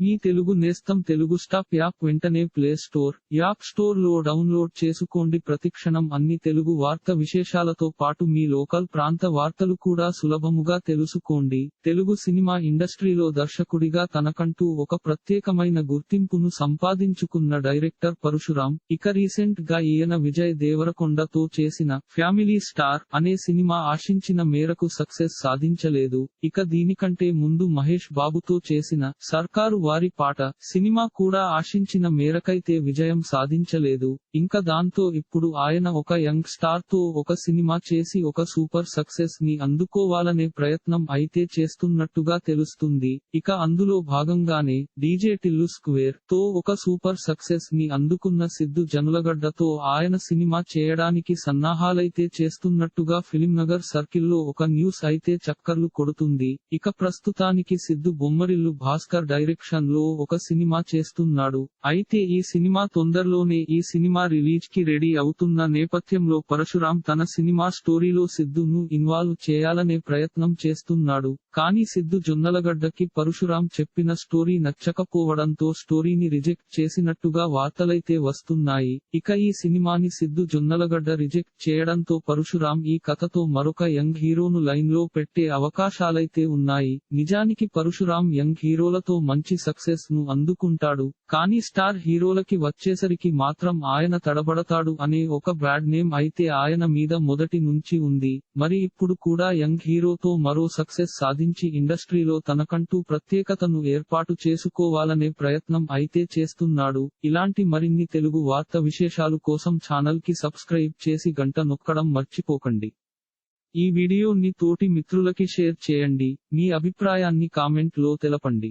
మీ తెలుగు నేస్తం Telugu stop app వెంటనే play store app స్టోర్లో డౌన్లోడ్ చేసుకోండి. ప్రతిక్షణం అన్ని తెలుగు వార్త విశేషాలతో పాటు మీ లోకల్ ప్రాంత వార్తలు కూడా సులభముగా తెలుసుకోండి. తెలుగు సినిమా ఇండస్ట్రీలో దర్శకుడిగా తనకంటూ ఒక ప్రత్యేకమైన గుర్తింపును సంపాదించుకున్న డైరెక్టర్ పరశురాం ఇక రీసెంట్గా ఈయన విజయ్ దేవరకొండతో చేసిన ఫ్యామిలీ స్టార్ అనే సినిమా ఆశించిన మేరకు సక్సెస్ సాధించలేదు. ఇక దీనికంటే ముందు మహేష్ బాబుతో చేసిన సర్కారు వారి పాట సినిమా కూడా ఆశించిన మేరకైతే విజయం సాధించలేదు. ఇంకా దాంతో ఇప్పుడు ఆయన ఒక యంగ్ స్టార్తో ఒక సినిమా చేసి ఒక సూపర్ సక్సెస్ని అందుకోవాలనే ప్రయత్నం అయితే చేస్తున్నట్టుగా తెలుస్తుంది. ఇక అందులో భాగంగానే డీజే టిల్లు స్క్వేర్తో ఒక సూపర్ సక్సెస్ని అందుకున్న సిద్ధు జనులగడ్డతో ఆయన సినిమా చేయడానికి సన్నాహాలైతే చేస్తున్నట్టుగా ఫిలింనగర్ సర్కిల్లో ఒక న్యూస్ అయితే చక్కర్లు కొడుతుంది. ఇక ప్రస్తుతానికి సిద్ధు బొమ్మరిల్లు భాస్కర్ డైరెక్షన్ లో ఒక సినిమా చేస్తున్నాడు. అయితే ఈ సినిమా తొందరలోనే ఈ సినిమా రిలీజ్కి రెడీ అవుతున్న నేపథ్యంలో పరశురాం తన సినిమా స్టోరీలో సిద్ధును ఇన్వాల్వ్ చేయాలనే ప్రయత్నం చేస్తున్నాడు. కానీ సిద్ధు జొన్నలగడ్డకి పరశురాం చెప్పిన స్టోరీ నచ్చకపోవడంతో స్టోరీని రిజెక్ట్ చేసినట్టుగా వార్తలైతే వస్తున్నాయి. ఇక ఈ సినిమాని సిద్ధు జొన్నలగడ్డ రిజెక్ట్ చేయడంతో పరశురాం ఈ కథతో మరొక యంగ్ హీరోను లైన్లో పెట్టే అవకాశాలైతే ఉన్నాయి. నిజానికి పరశురాం యంగ్ హీరోలతో మంచి సక్సెస్ను అందుకుంటాడు కానీ స్టార్ హీరోలకి వచ్చేసరికి మాత్రం ఆయన తడబడతాడు అనే ఒక బ్రాడ్ నేమ్ అయితే ఆయన మీద మొదటి నుంచి ఉంది. మరి ఇప్పుడు కూడా యంగ్ హీరోతో మరో సక్సెస్ సాధించి ఇండస్ట్రీలో తనకంటూ ప్రత్యేకతను ఏర్పాటు చేసుకోవాలనే ప్రయత్నం అయితే చేస్తున్నాడు. ఇలాంటి మరిన్ని తెలుగు వార్త విశేషాలు కోసం ఛానల్కి సబ్స్క్రైబ్ చేసి గంట నొక్కడం మర్చిపోకండి. ఈ వీడియోని తోటి మిత్రులకి షేర్ చేయండి. మీ అభిప్రాయాన్ని కామెంట్లో తెలపండి.